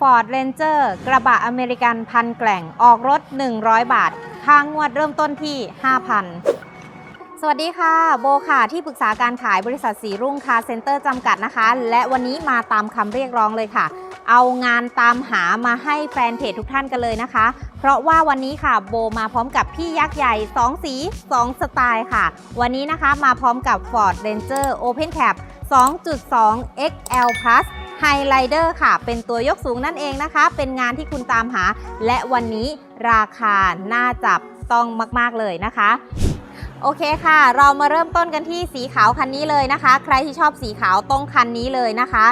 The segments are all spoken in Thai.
Ford Ranger กระบะอเมริกันพันแกล่งออกรถ 100 บาท ค่างวดเริ่มต้นที่ 5,000 สวัสดีค่ะ โบค่ะที่ปรึกษาการขายบริษัทสีรุ่งคาเซ็นเตอร์จำกัดนะคะ และวันนี้มาตามคำเรียกร้องเลยค่ะ เอางานตามหามาให้แฟนเพจทุกท่านกันเลยนะคะ เพราะว่าวันนี้ค่ะโบมาพร้อมกับพี่ยักษ์ใหญ่ 2 สี 2 สไตล์ค่ะ วันนี้นะคะมาพร้อมกับ Ford Ranger Open Cap 2.2 XL Plus ไฮไลเดอร์ค่ะ เป็นตัวยกสูงนั่นเองนะคะ เป็นงานที่คุณตามหา และวันนี้ราคาน่าจับต้องมาก ๆ เลยนะคะโอเคค่ะ เรามาเริ่มต้นกันที่สีขาวคันนี้เลยนะคะ ใครที่ชอบสีขาวต้องคันนี้เลยนะคะ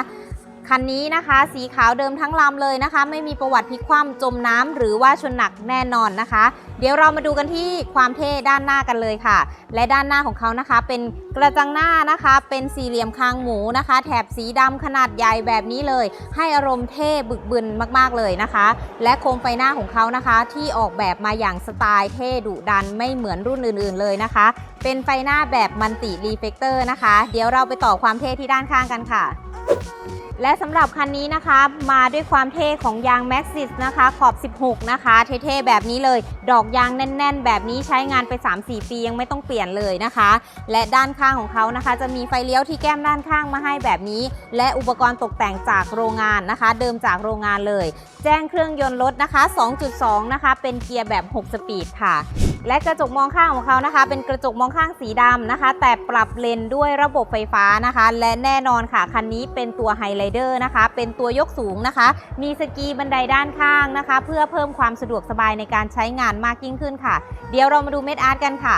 คันนี้นะคะ สีขาวเดิมทั้งลำเลยนะคะ ไม่มีประวัติพลิกคว่ำจมน้ำหรือว่าชนหนักแน่นอนนะคะ เดี๋ยวเรามาดูกันที่ความเท่ด้านหน้ากันเลยค่ะ และด้านหน้าของเขานะคะ เป็นกระจังหน้านะคะ เป็นสี่เหลี่ยมคางหมูนะคะ แถบสีดำขนาดใหญ่แบบนี้เลย ให้อารมณ์เท่บึกบึนมากๆเลยนะคะ และโคมไฟหน้าของเขานะคะ ที่ออกแบบมาอย่างสไตล์เท่ดุดันไม่เหมือนรุ่นอื่น ๆเลยนะคะ เป็นไฟหน้าแบบมันติรีเฟกเตอร์นะคะ เดี๋ยวเราไปต่อความเท่ที่ด้านข้างกันค่ะ และสำหรับคันนี้นะคะมาด้วยความเท่ของยาง Maxxis นะคะขอบ 16 นะคะ เท่ๆแบบนี้เลย ดอกยางแน่น ๆ แบบนี้ใช้งานไป 3-4 ปียังไม่ต้องเปลี่ยนเลยนะคะ และด้านข้างของเขานะคะ จะมีไฟเลี้ยวที่แก้มด้านข้างมาให้แบบนี้ และอุปกรณ์ตกแต่งจากโรงงานนะคะ เดิมจากโรงงานเลย แจ้งเครื่องยนต์รถนะคะ 2.2 นะคะ เป็นเกียร์แบบ 6 สปีดค่ะ และกระจกมองข้างของเขานะคะ เป็นกระจกมองข้างสีดำนะคะ แต่ปรับเลนด้วยระบบไฟฟ้านะคะ และแน่นอนค่ะ คันนี้เป็นตัวไฮไลเดอร์นะคะ เป็นตัวยกสูงนะคะ มีสกีบันไดด้านข้างนะคะ เพื่อเพิ่มความสะดวกสบายในการใช้งานมากยิ่งขึ้นค่ะ เดี๋ยวเรามาดูเม็ดอาร์ตกันค่ะ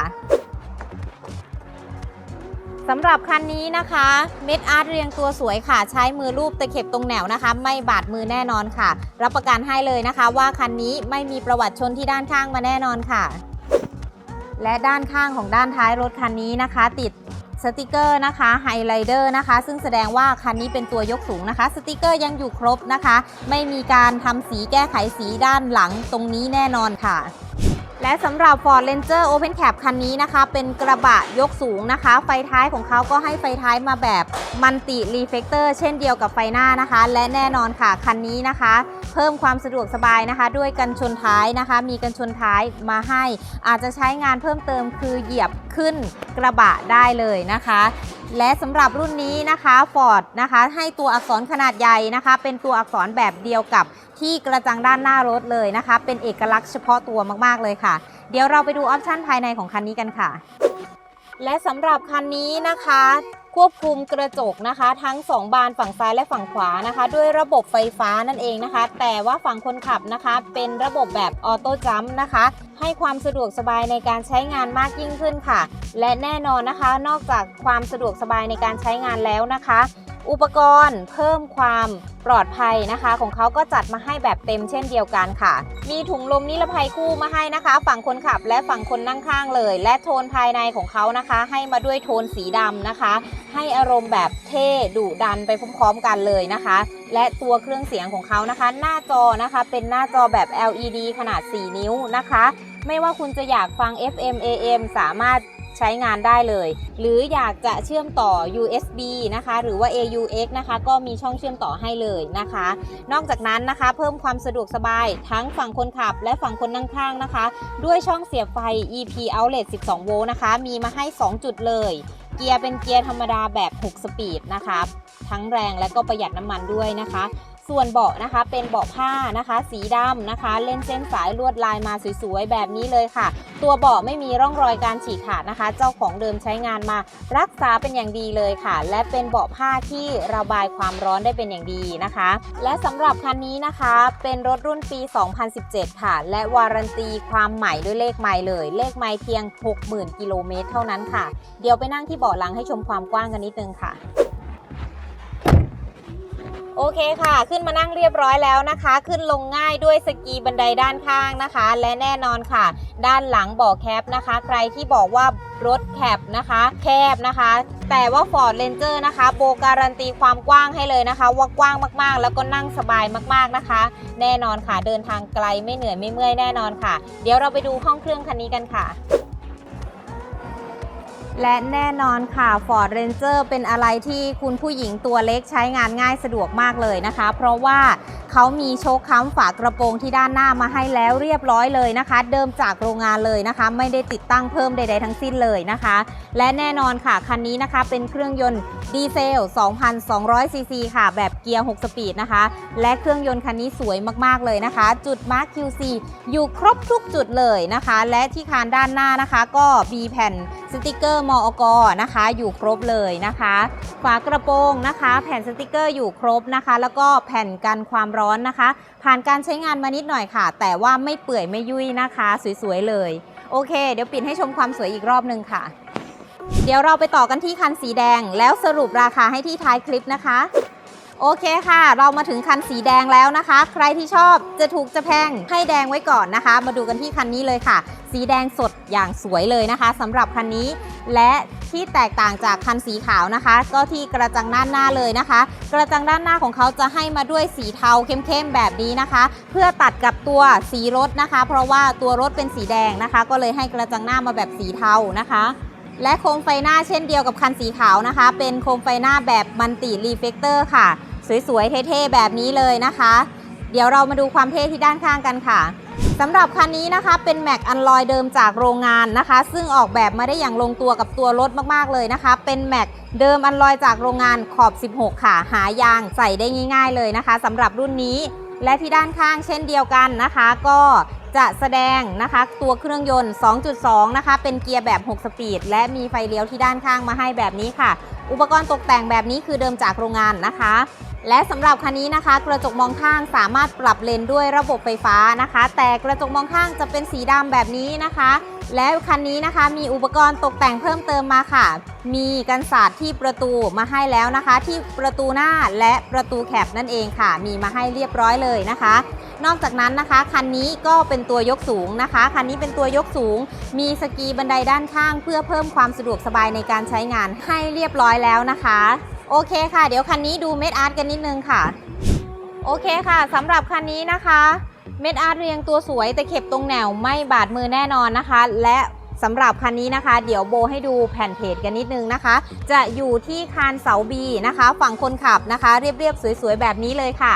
สำหรับคันนี้นะคะ เม็ดอาร์ตเรียงตัวสวยค่ะ ใช้มือรูปตะเข็บตรงแนวนะคะ ไม่บาดมือแน่นอนค่ะ รับประกันให้เลยนะคะ ว่าคันนี้ไม่มีประวัติชนที่ด้านข้างมาแน่นอนค่ะ และด้านข้างของด้านท้ายรถคันนี้นะคะ ติดสติกเกอร์นะคะไฮไลเดอร์นะคะ ซึ่งแสดงว่าคันนี้เป็นตัวยกสูงนะคะ สติกเกอร์ยังอยู่ครบนะคะ ไม่มีการทำสีแก้ไขสีด้านหลังตรงนี้แน่นอนค่ะ และสำหรับ Ford Ranger Open Cap คันนี้นะคะ เป็นกระบะยกสูงนะคะ ไฟท้ายของเขาก็ให้ไฟท้ายมาแบบมันติรีเฟกเตอร์เช่นเดียวกับไฟหน้านะคะ และแน่นอนค่ะ คันนี้นะคะ เพิ่มความสะดวกสบายนะคะ ด้วยกันชนท้ายนะคะ มีกันชนท้ายมาให้ อาจจะใช้งานเพิ่มเติมคือเหยียบขึ้นกระบะได้เลยนะคะ และสำหรับรุ่นนี้นะคะ Ford นะคะให้ตัวอักษรขนาดใหญ่นะคะ เป็นตัวอักษรแบบเดียวกับที่กระจังด้านหน้ารถเลยนะคะ เป็นเอกลักษณ์เฉพาะตัวมากๆเลยค่ะ เดี๋ยวเราไปดูออปชั่นภายในของคันนี้กันค่ะ และสำหรับคันนี้นะคะ ควบคุมกระจกนะคะ ทั้ง 2 บานฝั่งซ้ายและฝั่งขวานะคะ ด้วยระบบไฟฟ้านั่นเองนะคะ แต่ว่าฝั่งคนขับนะคะ เป็นระบบแบบออโต้จัมป์นะคะ ให้ความสะดวกสบายในการใช้งานมากยิ่งขึ้นค่ะ และแน่นอนนะคะ นอกจากความสะดวกสบายในการใช้งานแล้วนะคะ อุปกรณ์เพิ่มความปลอดภัยนะคะ ของเขาก็จัดมาให้แบบเต็มเช่นเดียวกันค่ะ มีถุงลมนิรภัยคู่มาให้นะคะ ฝั่งคนขับและฝั่งคนนั่งข้างเลย และโทนภายในของเขานะคะ ให้มาด้วยโทนสีดำนะคะ ให้อารมณ์แบบเท่ดุดันไปพร้อมๆกันเลยนะคะ และตัวเครื่องเสียงของเขานะคะ หน้าจอนะคะเป็นหน้าจอแบบ LED ขนาด 4 นิ้วนะคะ ไม่ว่าคุณจะอยากฟัง FM AM สามารถ ใช้งานได้เลย หรืออยากจะเชื่อมต่อ USB นะคะ หรือว่า AUX นะคะก็มีช่องเชื่อมต่อให้เลยนะคะ นอกจากนั้นนะคะ เพิ่มความสะดวกสบายทั้งฝั่งคนขับ และฝั่งคนนั่งข้างนะคะ ด้วยช่องเสียบไฟ EP outlet 12 โวลต์นะคะ มีมาให้ 2 จุดเลย เกียร์เป็นเกียร์ธรรมดาแบบ 6 สปีดนะคะ ทั้งแรงและก็ประหยัดน้ำมันด้วยนะคะ ส่วนเบาะนะคะเป็นเบาะผ้านะคะ สีดำนะคะ เล่นเส้นสายลวดลายมาสวยๆแบบนี้เลยค่ะ ตัวเบาะไม่มีร่องรอยการฉีกขาดนะคะ เจ้าของเดิมใช้งานมา รักษาเป็นอย่างดีเลยค่ะ และเป็นเบาะผ้าที่ระบายความร้อนได้เป็นอย่างดีนะคะ และสำหรับคันนี้นะคะ เป็นรถรุ่นปี 2017 ค่ะ และวารันตีความใหม่ด้วยเลขไมล์เลย เลขไมล์เพียง 60,000 กิโลเมตรเท่านั้นค่ะ เดี๋ยวไปนั่งที่เบาะหลังให้ชมความกว้างกันนิดนึงค่ะ โอเคค่ะ ขึ้นมานั่งเรียบร้อยแล้วนะคะ ขึ้นลงง่ายด้วยสกีบันไดด้านข้างนะคะ และแน่นอนค่ะ ด้านหลังเบาะแคปนะคะ ใครที่บอกว่ารถแคปนะคะ แคบนะคะ แต่ว่า Ford Ranger นะคะ โบการันตีความกว้างให้เลยนะคะ ว่ากว้างมากๆ แล้วก็นั่งสบายมากๆนะคะ แน่นอนค่ะ เดินทางไกลไม่เหนื่อยไม่เมื่อยแน่นอนค่ะ เดี๋ยวเราไปดูห้องเครื่องคันนี้กันค่ะ และแน่นอนค่ะ Ford Ranger เป็นอะไรที่คุณผู้หญิงตัวเล็กใช้งานง่ายสะดวกมากเลยนะคะ เพราะว่า เขามีโชคค้ำฝากระโปรงที่ด้านหน้ามาให้แล้วเรียบร้อยเลยนะคะ เดิมจากโรงงานเลยนะคะ ไม่ได้ติดตั้งเพิ่มใด ๆ ทั้งสิ้นเลยนะคะ และแน่นอนค่ะคันนี้นะคะเป็นเครื่องยนต์ดีเซล 2,200 ซีซีค่ะ แบบเกียร์ 6 สปีดนะคะ และเครื่องยนต์คันนี้สวยมากๆเลยนะคะ จุดมาร์ค QC อยู่ครบทุกจุดเลยนะคะ และที่คานด้านหน้านะคะ ก็มีแผ่นสติกเกอร์มอกนะคะ อยู่ครบเลยนะคะ ฝากระโปรงนะคะ แผ่นสติกเกอร์อยู่ครบนะคะ แล้วก็แผ่นกันความร้อนนะคะ ผ่านการใช้งานมานิดหน่อยค่ะ แต่ว่าไม่เปื่อยไม่ยุ่ยนะคะ สวยๆเลย โอเค เดี๋ยวปิดให้ชมความสวยอีกรอบหนึ่งค่ะ เดี๋ยวเราไปต่อกันที่คันสีแดง แล้วสรุปราคาให้ที่ท้ายคลิปนะคะโอเคค่ะ เรามาถึงคันสีแดงแล้วนะคะ ใครที่ชอบจะถูกจะแพงให้แดงไว้ก่อนนะคะ มาดูกันที่คันนี้เลยค่ะ สีแดงสดอย่างสวยเลยนะคะสำหรับคันนี้ และที่แตกต่างจากคันสีขาวนะคะ ก็ที่กระจังด้านหน้าเลยนะคะ กระจังด้านหน้าของเขาจะให้มาด้วยสีเทาเข้มๆแบบนี้นะคะ เพื่อตัดกับตัวสีรถนะคะ เพราะว่าตัวรถเป็นสีแดงนะคะ ก็เลยให้กระจังหน้ามาแบบสีเทานะคะและโคมไฟหน้าเช่นเดียวกับคันสีขาวนะคะ เป็นโคมไฟหน้าแบบมันติรีเฟกเตอร์ค่ะ สวยๆ เท่ๆ แบบนี้เลยนะคะ เดี๋ยวเรามาดูความเท่ที่ด้านข้างกันค่ะ สำหรับคันนี้นะคะเป็นแม็กอันลอยเดิมจากโรงงานนะคะ ซึ่งออกแบบมาได้อย่างลงตัวกับตัวรถมากๆเลยนะคะ เป็นแม็กเดิมอันลอยจากโรงงานขอบ 16 ค่ะ หายางใส่ได้ง่าย ๆเลยนะคะสำหรับรุ่นนี้และที่ด้านข้างเช่นเดียวกันนะคะ ก็จะแสดงนะคะตัวเครื่องยนต์ 2.2 นะคะ เป็นเกียร์แบบ 6 สปีด และมีไฟเลี้ยวที่ด้านข้างมาให้แบบนี้ค่ะ อุปกรณ์ตกแต่งแบบนี้คือเดิมจากโรงงานนะคะ และสำหรับคันนี้นะคะ กระจกมองข้างสามารถปรับเลนด้วยระบบไฟฟ้านะคะ แต่กระจกมองข้างจะเป็นสีดำแบบนี้นะคะ และคันนี้นะคะมีอุปกรณ์ตกแต่งเพิ่มเติมมาค่ะ มีกันศาสตร์ที่ประตูมาให้แล้วนะคะ ที่ประตูหน้าและประตูแคบนั่นเองค่ะ มีมาให้เรียบร้อยเลยนะคะ นอกจากนั้นนะคะคันนี้ก็เป็นตัวยกสูงนะคะคันนี้เป็นตัวยกสูง มีสกีบันไดด้านข้าง เพื่อเพิ่มความสะดวกสบายในการใช้งานให้เรียบร้อยแล้วนะคะ โอเคค่ะ เดี๋ยวคันนี้ดูเม็ดอาร์ตกันนิดนึงค่ะ โอเคค่ะสำหรับคันนี้นะคะ เม็ดอาร์ตเรียงตัวสวยแต่เข็บตรงแนวไม่บาดมือแน่นอนนะคะ และสำหรับคันนี้นะคะ เดี๋ยวโบให้ดูแผ่นเพจกันนิดนึงนะคะ จะอยู่ที่คานเสาบีนะคะ ฝั่งคนขับนะคะ เรียบๆสวยๆแบบนี้เลยค่ะ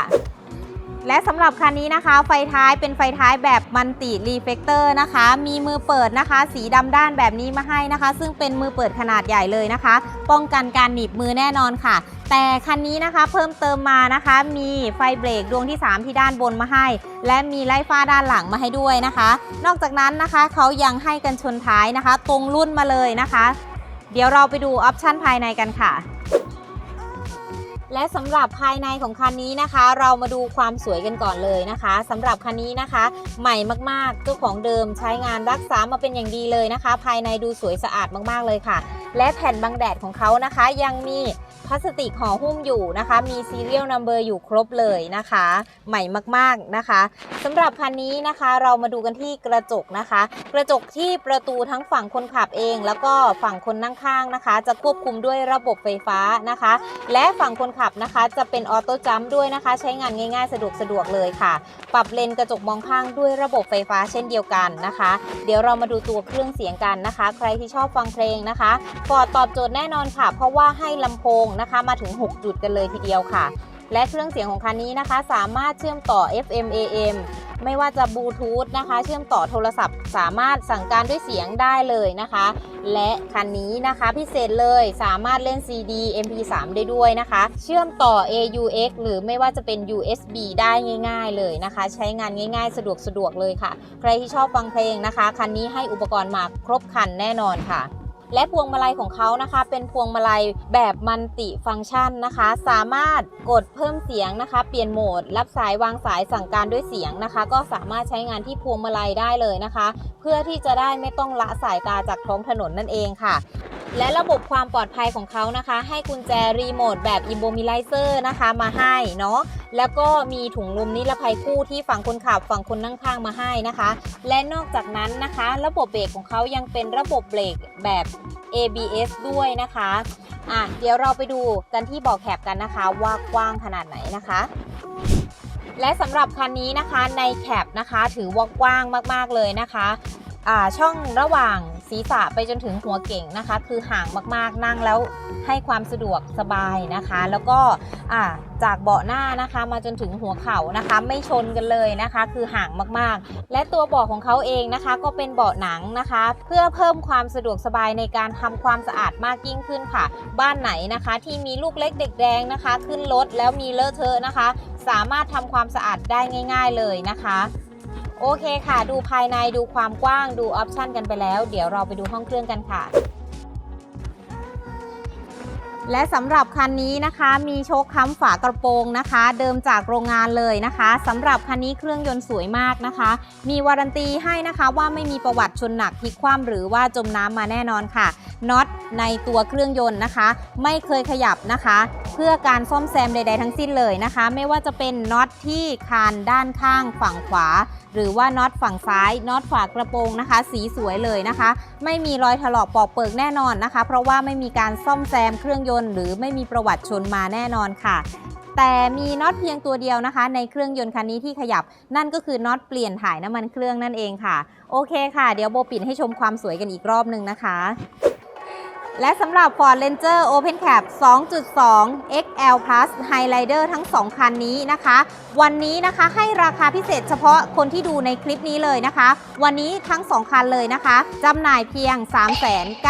และสำหรับคันนี้นะคะ ไฟท้ายเป็นไฟท้ายแบบมันติรีเฟกเตอร์นะคะ มีมือเปิดนะคะ สีดำด้านแบบนี้มาให้นะคะ ซึ่งเป็นมือเปิดขนาดใหญ่เลยนะคะ ป้องกันการหนีบมือแน่นอนค่ะ แต่คันนี้นะคะเพิ่มเติมมานะคะ มีไฟเบรกดวงที่ 3 ที่ด้านบนมาให้ และมีไล่ฟ้าด้านหลังมาให้ด้วยนะคะ นอกจากนั้นนะคะเขายังให้กันชนท้ายนะคะ ตรงรุ่นมาเลยนะคะ เดี๋ยวเราไปดูออปชั่นภายในกันค่ะ และสำหรับภายในของคันนี้นะคะ เรามาดูความสวยกันก่อนเลยนะคะสำหรับคันนี้นะคะ ใหม่มากๆเจ้าของเดิมใช้งานรักษามาเป็นอย่างดีเลยนะคะ ภายในดูสวยสะอาดมากๆเลยค่ะ และแผ่นบังแดดของเขานะคะ ยังมี พลาสติกห่อหุ้มอยู่นะคะ มีซีเรียลนัมเบอร์อยู่ครบเลยนะคะ ใหม่มากๆนะคะสำหรับคันนี้นะคะเรามาดูกันที่กระจกนะคะ กระจกที่ประตูทั้งฝั่งคนขับเอง แล้วก็ฝั่งคนนั่งข้างนะคะ จะควบคุมด้วยระบบไฟฟ้านะคะ และฝั่งคนขับนะคะจะเป็นออโต้จัมป์ด้วยนะคะ ใช้งานง่ายๆ สะดวกสะดวกเลยค่ะ ปรับเลนกระจกมองข้างด้วยระบบไฟฟ้าเช่นเดียวกันนะคะ เดี๋ยวเรามาดูตัวเครื่องเสียงกันนะคะ ใครที่ชอบฟังเพลงนะคะฟอร์ดตอบโจทย์แน่นอนค่ะ เพราะว่าให้ลำโพงนะคะ มาถึง 6 จุดกันเลยทีเดียวค่ะ และเครื่องเสียงของคันนี้นะคะ สามารถเชื่อมต่อ FM AM ไม่ว่าจะบลูทูธนะคะ เชื่อมต่อโทรศัพท์ สามารถสั่งการด้วยเสียงได้เลยนะคะ และคันนี้นะคะพิเศษเลยสามารถเล่น CD MP3 ได้ด้วยนะคะ เชื่อมต่อ AUX หรือไม่ว่าจะเป็น USB ได้ง่าย ๆ เลยนะคะ ใช้งานง่าย ๆ สะดวกสะดวกเลยค่ะ ใครที่ชอบฟังเพลงนะคะ คันนี้ให้อุปกรณ์มาครบคันแน่นอนค่ะ และพวงมาลัยของเขานะคะ เป็นพวงมาลัยแบบมัลติฟังก์ชันนะคะ สามารถกดเพิ่มเสียงนะคะ เปลี่ยนโหมด รับสายวางสายสั่งการด้วยเสียงนะคะ ก็สามารถใช้งานที่พวงมาลัยได้เลยนะคะ เพื่อที่จะได้ไม่ต้องละสายตาจากท้องถนนนั่นเองค่ะและระบบความปลอดภัยของเขานะคะ ให้กุญแจรีโมทแบบอิมโบมิไลเซอร์นะคะมาให้เนาะแล้วก็มีถุงลมนิรภัยคู่ที่ฝั่งคนขับฝั่งคนนั่งข้างมาให้นะคะ และนอกจากนั้นนะคะ ระบบเบรกของเขายังเป็นระบบเบรกแบบ ABS ด้วยนะคะอะเดี๋ยวเราไปดูกันที่เบอกแคบกันนะคะ ว่ากว้างขนาดไหนนะคะและสำหรับคันนี้นะคะในแคปนะคะถือว่ากว้างมาก ๆ เลยนะคะอ่าช่องระหว่าง ศีรษะไปจนถึงหัวเก่งนะคะ คือห่างมากๆนั่งแล้วให้ความสะดวกสบายนะคะ แล้วก็จากเบาะหน้านะคะ มาจนถึงหัวเข่านะคะ ไม่ชนกันเลยนะคะ คือห่างมากๆ และตัวเบาะของเขาเองนะคะ ก็เป็นเบาะหนังนะคะ เพื่อเพิ่มความสะดวกสบายในการทำความสะอาดมากยิ่งขึ้นค่ะ บ้านไหนนะคะ ที่มีลูกเล็กเด็กแดงนะคะ ขึ้นรถแล้วมีเลอะเทอะนะคะ สามารถทำความสะอาดได้ง่าย ๆเลยนะคะ โอเคค่ะ ดูภายในดูความกว้างดูออปชันกันไปแล้ว เดี๋ยวเราไปดูห้องเครื่องกันค่ะ และสำหรับคันนี้นะคะมีโชคค้ำฝากระโปรงนะคะ เดิมจากโรงงานเลยนะคะสำหรับคันนี้เครื่องยนต์สวยมากนะคะ มีวารันตีให้นะคะว่าไม่มีประวัติชนหนักพลิกคว่ำหรือว่าจมน้ำมาแน่นอนค่ะ น็อตในตัวเครื่องยนต์นะคะ ไม่เคยขยับนะคะ เพื่อการซ่อมแซมใด ๆ ทั้งสิ้นเลยนะคะ ไม่ว่าจะเป็นน็อตที่คานด้านข้างฝั่งขวา หรือว่าน็อตฝั่งซ้ายน็อตฝากระโปรงนะคะ สีสวยเลยนะคะ ไม่มีรอยถลอกปอกเปิกแน่นอนนะคะ เพราะว่าไม่มีการซ่อมแซมเครื่องยนต์ หรือไม่มีประวัติชนมาแน่นอนค่ะแต่มีน็อตเพียงตัวเดียวนะคะ ในเครื่องยนต์คันนี้ที่ขยับ นั่นก็คือน็อตเปลี่ยนถ่ายน้ำมันเครื่องนั่นเองค่ะ โอเคค่ะ เดี๋ยวโบปิดให้ชมความสวยกันอีกรอบหนึ่งนะคะ และสำหรับ Ford Ranger Open Cap 2.2 XL Plus Highlighter ทั้ง 2 คันนี้นะคะ วันนี้นะคะให้ราคาพิเศษเฉพาะคนที่ดูในคลิปนี้เลยนะคะ วันนี้ทั้ง 2 คันเลยนะคะจำหน่ายเพียง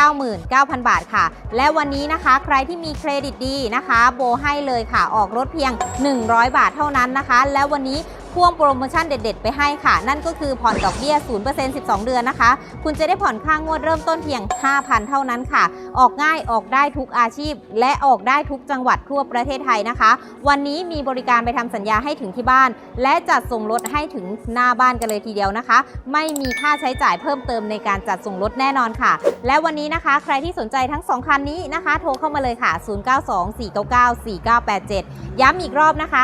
399,000 บาทค่ะ และวันนี้นะคะใครที่มีเครดิตดีนะคะ โบให้เลยค่ะออกรถเพียง 100 บาทเท่านั้นนะคะ แล้ววันนี้ พ่วงโปรโมชั่นเด็ด ๆ ไปให้ค่ะ นั่นก็คือผ่อนดอกเบี้ย 0% 12 เดือนนะคะ คุณจะได้ผ่อนค่างวดเริ่มต้นเพียง 5,000 เท่านั้นค่ะ ออกง่ายออกได้ทุกอาชีพ และออกได้ทุกจังหวัดทั่วประเทศไทยนะคะ วันนี้มีบริการไปทำสัญญาให้ถึงที่บ้าน และจัดส่งรถให้ถึงหน้าบ้านกันเลยทีเดียวนะคะ ไม่มีค่าใช้จ่ายเพิ่มเติมในการจัดส่งรถแน่นอนค่ะ และวันนี้นะคะ ใครที่สนใจทั้ง 2 คันนี้นะคะ โทรเข้ามาเลยค่ะ 0924994987 ย้ำอีกรอบนะคะ